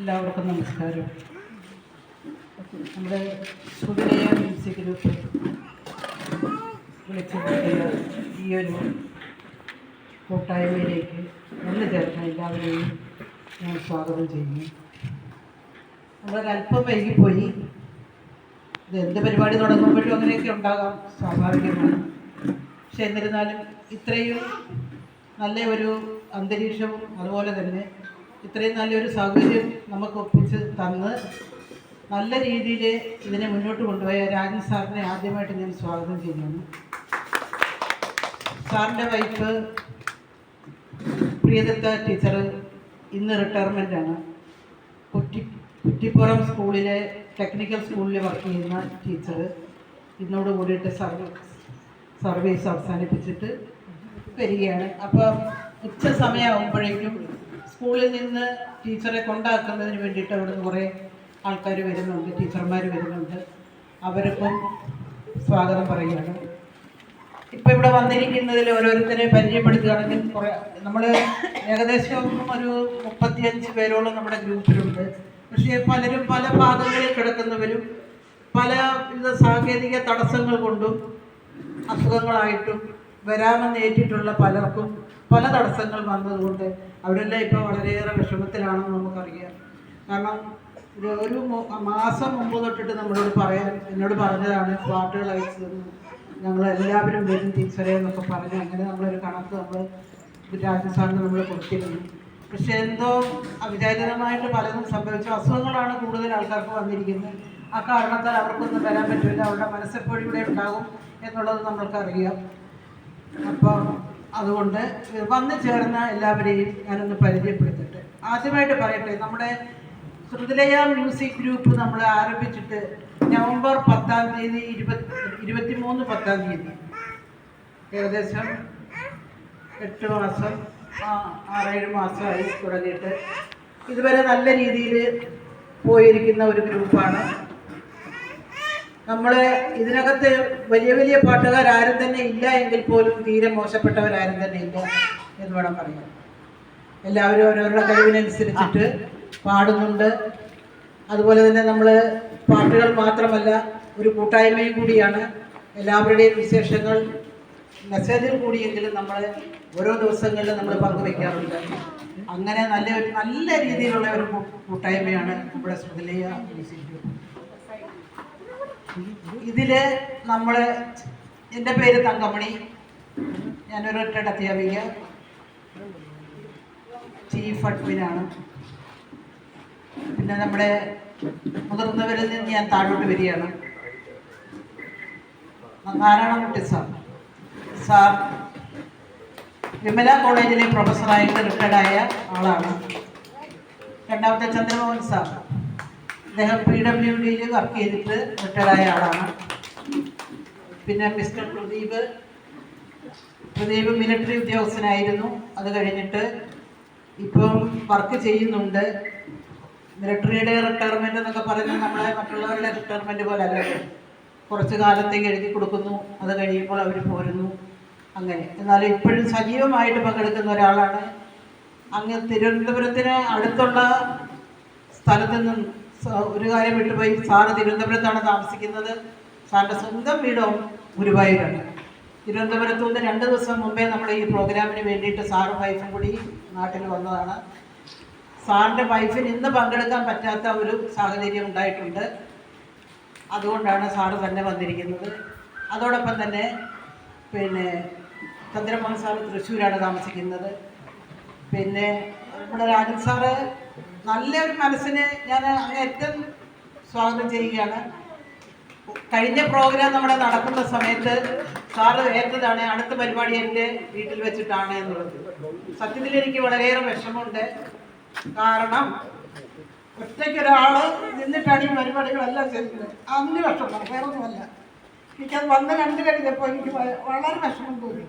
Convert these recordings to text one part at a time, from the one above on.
എല്ലാവർക്കും നമസ്കാരം. നമ്മുടെ സുഗലയ മ്യൂസിക് ഗ്രൂപ്പ് വിളിച്ചിട്ടുള്ള ഈ ഒരു കൂട്ടായ്മയിലേക്ക് ഒന്ന് ചേർന്ന എല്ലാവരെയും ഞാൻ സ്വാഗതം ചെയ്യുന്നു. നമ്മളൊരല്പം വൈകിപ്പോയി. ഇത് എന്ത് പരിപാടി തുടങ്ങുമ്പോഴും അങ്ങനെയൊക്കെ ഉണ്ടാകാം സ്വാഭാവികമാണ്. പക്ഷെ എന്നിരുന്നാലും ഇത്രയും നല്ല ഒരു അന്തരീക്ഷവും അതുപോലെ തന്നെ ഇത്രയും നല്ലൊരു സൗകര്യം നമുക്ക് ഒപ്പിച്ച് തന്ന് നല്ല രീതിയിൽ ഇതിനെ മുന്നോട്ട് കൊണ്ടുപോയ രാജൻ സാറിനെ ആദ്യമായിട്ട് ഞാൻ സ്വാഗതം ചെയ്യുന്നു. സാറിന്റെ വൈഫ് പ്രിയദത്ത ടീച്ചർ ഇന്ന് റിട്ടയർമെന്റ് ആണ്. കുറ്റി കുറ്റിപ്പുറം സ്കൂളിലെ ടെക്നിക്കൽ സ്കൂളിൽ വർക്ക് ചെയ്യുന്ന ടീച്ചർ ഇന്നോട് കൂടിയിട്ട് സർവീസ് സർവീസ് അവസാനിപ്പിച്ചിട്ട് വരികയാണ്. അപ്പം ഉച്ച സമയമാകുമ്പോഴേക്കും സ്കൂളിൽ നിന്ന് ടീച്ചറെ കൊണ്ടാക്കുന്നതിന് വേണ്ടിയിട്ട് അവിടെ കുറേ ആൾക്കാർ വരുന്നുണ്ട് ടീച്ചർമാർ വരുന്നുണ്ട്. അവരിപ്പം സ്വാഗതം പറയുകയാണ്. ഇപ്പം ഇവിടെ വന്നിരിക്കുന്നതിൽ ഓരോരുത്തരെ പരിചയപ്പെടുത്തുകയാണെങ്കിൽ കുറേ നമ്മൾ ഏകദേശം ഒരു മുപ്പത്തിയഞ്ച് പേരോളം നമ്മുടെ ഗ്രൂപ്പിലുണ്ട്. പക്ഷേ പലരും പല ഭാഗങ്ങളിൽ കിടക്കുന്നവരും പല സാങ്കേതിക തടസ്സങ്ങൾ കൊണ്ടും അസുഖങ്ങളായിട്ടും വരാമെന്ന് ഏറ്റിട്ടുള്ള പലർക്കും പല തടസ്സങ്ങൾ വന്നതുകൊണ്ട് അവരെല്ലാം ഇപ്പോൾ വളരെയേറെ വിഷമത്തിലാണെന്ന് നമുക്കറിയാം. കാരണം ഒരു മാസം മുമ്പ് തൊട്ടിട്ട് നമ്മളോട് പറയാൻ എന്നോട് പറഞ്ഞതാണ് പാട്ടുകൾ അയച്ചു തന്നു ഞങ്ങൾ എല്ലാവരും വരും ടീച്ചറെ എന്നൊക്കെ പറഞ്ഞു അങ്ങനെ നമ്മളൊരു കണക്ക് നമ്മൾ രാജസ്ഥാനിൽ നമ്മൾ കൊടുത്തിരുന്നു. പക്ഷെ എന്തോ അവിചാരിതമായിട്ട് പലതും സംഭവിച്ചു. അസുഖങ്ങളാണ് കൂടുതൽ ആൾക്കാർക്ക് വന്നിരിക്കുന്നത്. ആ കാരണത്താൽ അവർക്കൊന്നും വരാൻ പറ്റില്ല. അവരുടെ മനസ്സെപ്പോഴും ഇവിടെ ഉണ്ടാകും എന്നുള്ളത് നമ്മൾക്കറിയാം. അപ്പോൾ അതുകൊണ്ട് വന്നു ചേർന്ന എല്ലാവരെയും ഞാനൊന്ന് പരിചയപ്പെടുത്തട്ടെ. ആദ്യമായിട്ട് പറയട്ടെ നമ്മുടെ ശ്രുതിലയ മ്യൂസിക് ഗ്രൂപ്പ് നമ്മൾ ആരംഭിച്ചിട്ട് നവംബർ പത്താം തീയതി ഇരുപത്തി ഇരുപത്തിമൂന്ന് പത്താം തീയതി. ഏകദേശം എട്ട് മാസം ആറേഴ് മാസമായി തുടങ്ങിയിട്ട്. ഇതുവരെ നല്ല രീതിയിൽ പോയിരിക്കുന്ന ഒരു ഗ്രൂപ്പാണ് നമ്മൾ ഇതിനകത്ത് വലിയ വലിയ പാട്ടുകാരും തന്നെ ഇല്ല എങ്കിൽ പോലും തീരെ മോശപ്പെട്ടവരാരും തന്നെ ഇല്ല എന്ന് വേണം പറയാൻ. എല്ലാവരും ഓരോരുടെ കഴിവിനനുസരിച്ചിട്ട് പാടുന്നുണ്ട്. അതുപോലെ തന്നെ നമ്മൾ പാട്ടുകൾ മാത്രമല്ല ഒരു കൂട്ടായ്മയും കൂടിയാണ്. എല്ലാവരുടെയും വിശേഷങ്ങൾ മെസ്സേജിൽ കൂടിയെങ്കിലും നമ്മൾ ഓരോ ദിവസങ്ങളിലും നമ്മൾ പങ്കുവയ്ക്കാറുണ്ട് അങ്ങനെ നല്ല നല്ല രീതിയിലുള്ള ഒരു കൂട്ടായ്മയാണ് നമ്മുടെ ശ്രുതിലയ മ്യൂസിക് ഗ്രൂപ്പ്. ഇതിൽ നമ്മൾ എന്റെ പേര് തങ്കമണി. ഞാനൊരു ഒറ്റ അധ്യാപിക. ചീഫ് അഡ്മിനാണ്. പിന്നെ നമ്മുടെ മുതിർന്നവരിൽ നിന്ന് ഞാൻ താഴോട്ട് വരികയാണ്. നാരായണകുട്ടി സാർ. സാർ വിമല കോളേജിലെ പ്രൊഫസറായിട്ട് റിട്ടയർഡായ ആളാണ്. രണ്ടാമത്തെ ചന്ദ്രമോഹൻ സാർ. അദ്ദേഹം പി ഡബ്ല്യു ഡിയിൽ വർക്ക് ചെയ്തിട്ട് റിട്ടയർഡായ ആളാണ്. പിന്നെ മിസ്റ്റർ പ്രദീപ് പ്രദീപ് മിലിറ്ററി ഉദ്യോഗസ്ഥനായിരുന്നു. അത് കഴിഞ്ഞിട്ട് ഇപ്പം വർക്ക് ചെയ്യുന്നുണ്ട്. മിലിറ്ററിയുടെ റിട്ടയർമെന്റ് എന്നൊക്കെ പറഞ്ഞാൽ നമ്മളെ മറ്റുള്ളവരുടെ റിട്ടയർമെന്റ് പോലെ അല്ല കുറച്ച് കാലത്തേക്ക് എഴുതി കൊടുക്കുന്നു. അത് കഴിയുമ്പോൾ അവർ പോരുന്നു. അങ്ങനെ. എന്നാലും ഇപ്പോഴും സജീവമായിട്ട് പങ്കെടുക്കുന്ന ഒരാളാണ്. അങ്ങ് തിരുവനന്തപുരത്തിന് അടുത്തുള്ള സ്ഥലത്ത് നിന്നും ഒരു കാര്യം വിട്ടുപോയി സാറ് തിരുവനന്തപുരത്താണ് താമസിക്കുന്നത്. സാറിന്റെ സ്വന്തം വീടും ഗുരുവായൂരാണ്. തിരുവനന്തപുരത്തു നിന്ന് രണ്ട് ദിവസം മുമ്പേ നമ്മൾ ഈ പ്രോഗ്രാമിന് വേണ്ടിയിട്ട് സാറും വൈഫും കൂടി നാട്ടിൽ വന്നതാണ്. സാറിന്റെ വൈഫിന് ഇന്ന് പങ്കെടുക്കാൻ പറ്റാത്ത ഒരു സാഹചര്യം ഉണ്ടായിട്ടുണ്ട്. അതുകൊണ്ടാണ് സാറ് തന്നെ വന്നിരിക്കുന്നത്. അതോടൊപ്പം തന്നെ പിന്നെ ചന്ദ്രമോഹൻ സാറ് തൃശ്ശൂരാണ് താമസിക്കുന്നത്. പിന്നെ നമ്മുടെ രാജൻ സാറ് നല്ലൊരു മനസ്സിനെ ഞാൻ ഏറ്റവും സ്വാഗതം ചെയ്യുകയാണ്. കഴിഞ്ഞ പ്രോഗ്രാം നമ്മുടെ നടക്കുന്ന സമയത്ത് സാറ് ഏറ്റതാണ് അടുത്ത പരിപാടി എന്റെ വീട്ടിൽ വെച്ചിട്ടാണ് എന്നുള്ളത്. സത്യത്തിൽ എനിക്ക് വളരെയേറെ വിഷമമുണ്ട്. കാരണം ഒറ്റയ്ക്ക് ഒരാൾ നിന്നിട്ടാണ് ഈ പരിപാടികളെല്ലാം ചെയ്യുന്നത്. അന്ന് വിഷമം വേറൊന്നുമല്ല. എനിക്കത് വന്ന് കണ്ടു കഴിഞ്ഞപ്പോൾ എനിക്ക് വളരെ വിഷമം തോന്നി.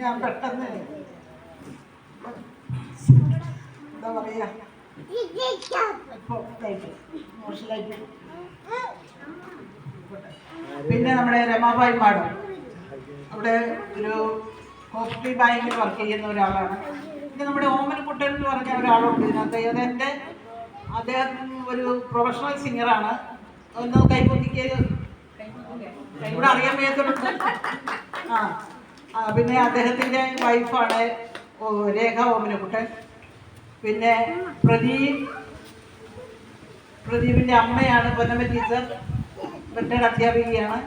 ഞാൻ പെട്ടെന്ന് എന്താ പറയാ ഇപ്പൊ ഇതായിട്ട് ഇമോഷണലായിട്ട് പിന്നെ നമ്മുടെ രമാബായി മാഡം അവിടെ ഒരു കോപ്പറേറ്റീവ് ബാങ്കിൽ വർക്ക് ചെയ്യുന്ന ഒരാളാണ്. പിന്നെ നമ്മുടെ ഓമനക്കുട്ടൻ എന്ന് പറഞ്ഞ ഒരാളുണ്ട്. ഇതിനകത്ത് അതെന്റെ അദ്ദേഹം ഒരു പ്രൊഫഷണൽ സിംഗറാണ് ഒന്ന് കൈപ്പൊന്നിക്ക് ഇവിടെ അറിയാൻ വയ്യാത്തുണ്ട്. ആ. പിന്നെ അദ്ദേഹത്തിന്റെ വൈഫാണ് രേഖ ഓമനക്കുട്ടൻ. പിന്നെ പ്രദീപ് പ്രദീപിന്റെ അമ്മയാണ് പൊന്നമ്മ ടീച്ചർ. റിട്ടയർഡ് അധ്യാപികയാണ്.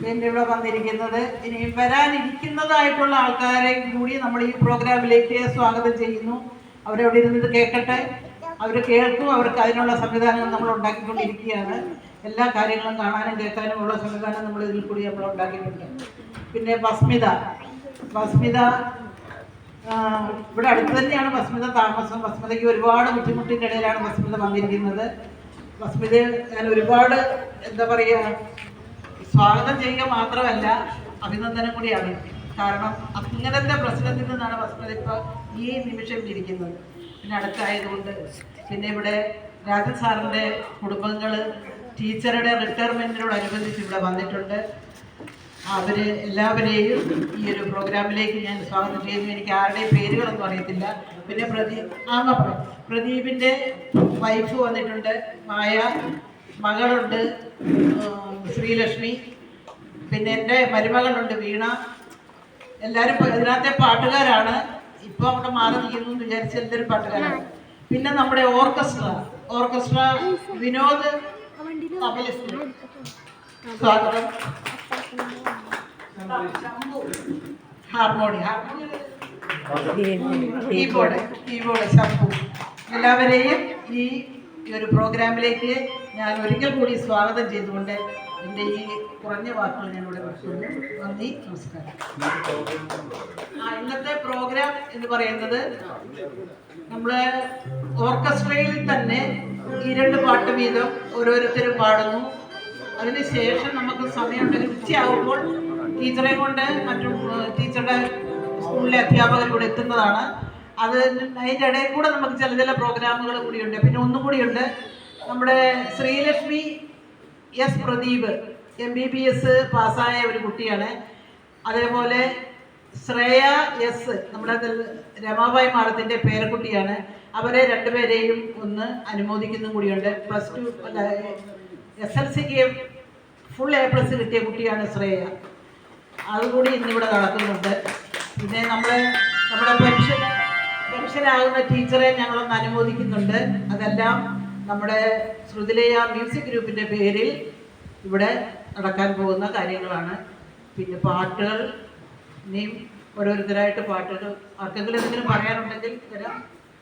പിന്നെ ഇവിടെ വന്നിരിക്കുന്നത്. ഇനി വരാനിരിക്കുന്നതായിട്ടുള്ള ആൾക്കാരെ കൂടി നമ്മൾ ഈ പ്രോഗ്രാമിലേക്ക് സ്വാഗതം ചെയ്യുന്നു. അവരവിടെ ഇരുന്നിട്ട് കേൾക്കട്ടെ. അവർ കേൾക്കും. അവർക്ക് അതിനുള്ള സംവിധാനങ്ങൾ നമ്മൾ ഉണ്ടാക്കിക്കൊണ്ടിരിക്കുകയാണ്. എല്ലാ കാര്യങ്ങളും കാണാനും കേൾക്കാനും ഉള്ള സംവിധാനം നമ്മൾ ഇതിൽ കൂടി നമ്മൾ ഉണ്ടാക്കിയിട്ടുണ്ട്. പിന്നെ ഭസ്മിത. ഭസ്മിത ഇവിടെ അടുത്ത് തന്നെയാണ് ഭസ്മിത താമസം. ഭസ്മിതയ്ക്ക് ഒരുപാട് ബുദ്ധിമുട്ടിന്റെ ഇടയിലാണ് ഭസ്മിത വന്നിരിക്കുന്നത്. ഭസ്മിതയെ ഞാൻ ഒരുപാട് എന്താ പറയുക സ്വാഗതം ചെയ്യുക മാത്രമല്ല അഭിനന്ദനം കൂടിയാണ്. കാരണം അങ്ങനത്തെ പ്രശ്നത്തിൽ നിന്നാണ് ഭസ്മിത ഇപ്പോൾ ഈ നിമിഷം ഇരിക്കുന്നത്. പിന്നെ അടുത്തായതുകൊണ്ട് പിന്നെ ഇവിടെ രാജൻ സാറിന്റെ കുടുംബങ്ങൾ ടീച്ചറുടെ റിട്ടയർമെന്റിനോടനുബന്ധിച്ച് ഇവിടെ വന്നിട്ടുണ്ട്. അവർ എല്ലാവരെയും ഈ ഒരു പ്രോഗ്രാമിലേക്ക് ഞാൻ സ്വാഗതം ചെയ്യുന്നു. എനിക്ക് ആരുടെയും പേരുകളൊന്നും അറിയത്തില്ല. പിന്നെ പ്രദീപ് ആ പറയാം പ്രദീപിന്റെ വൈഫ് വന്നിട്ടുണ്ട്. മായ. മകളുണ്ട്. ശ്രീലക്ഷ്മി. പിന്നെ എന്റെ മരുമകളുണ്ട് വീണ. എല്ലാവരും ഇതിനകത്തെ പാട്ടുകാരാണ്. ഇപ്പോൾ അവിടെ മാറി നിൽക്കുന്നു എന്ന് വിചാരിച്ച എല്ലാവരും പാട്ടുകാരാണ്. പിന്നെ നമ്മുടെ ഓർക്കസ്ട്ര. ഓർക്കസ്ട്ര വിനോദ് തബലിസ്റ്റ് സ്വാഗതം. ഹാർമോണി കീബോർഡ് കീബോർഡ് ശംഭു എല്ലാവരെയും ഈ ഒരു പ്രോഗ്രാമിലേക്ക് ഞാൻ ഒരിക്കൽ കൂടി സ്വാഗതം ചെയ്തുകൊണ്ട് എന്റെ ഈ കുറഞ്ഞ വാക്കുകൾ ഞാൻ ഇവിടെ നിർത്തുന്നു നന്ദി നമസ്കാരം. ആ ഇന്നത്തെ പ്രോഗ്രാം എന്ന് പറയുന്നത് നമ്മൾ ഓർക്കസ്ട്രയിൽ തന്നെ ഈ രണ്ട് പാട്ട് വീതം ഓരോരുത്തരും പാടുന്നു. അതിനുശേഷം നമുക്ക് സമയമുണ്ടെങ്കിൽ ഉച്ചയാകുമ്പോൾ ടീച്ചറെ കൊണ്ട് മറ്റു ടീച്ചറുടെ സ്കൂളിലെ അധ്യാപകർ ഇവിടെ എത്തുന്നതാണ്. അത് അതിന്റെ ഇടയിൽ കൂടെ നമുക്ക് ചില ചില പ്രോഗ്രാമുകൾ കൂടിയുണ്ട്. പിന്നെ ഒന്നും കൂടിയുണ്ട് നമ്മുടെ Sreelakshmi S Pradeep M B B S പാസ്സായ ഒരു കുട്ടിയാണ്. അതേപോലെ ശ്രേയ എസ് നമ്മുടെ രമാബായ് മാഡത്തിന്റെ പേരക്കുട്ടിയാണ്. അവരെ രണ്ടുപേരെയും ഒന്ന് അനുമോദിക്കുന്നതും കൂടിയുണ്ട്. പ്ലസ് ടു അല്ല എസ് എൽ സിക്ക് ഫുൾ എ പ്ലസ് കിട്ടിയ കുട്ടിയാണ് ശ്രേയ. അതുകൂടി ഇന്നിവിടെ നടക്കുന്നുണ്ട്. പിന്നെ നമ്മൾ നമ്മുടെ പെൻഷൻ പെൻഷനാകുന്ന ടീച്ചറെ ഞങ്ങളൊന്ന് അനുമോദിക്കുന്നുണ്ട്. അതെല്ലാം നമ്മുടെ ശ്രുതിലയ മ്യൂസിക് ഗ്രൂപ്പിന്റെ പേരിൽ ഇവിടെ നടക്കാൻ പോകുന്ന കാര്യങ്ങളാണ്. പിന്നെ പാട്ടുകൾ ഇനിയും ഓരോരുത്തരായിട്ട് പാട്ടുകൾ ആർക്കെങ്കിലും എന്തെങ്കിലും പറയാനുണ്ടെങ്കിൽ വരാം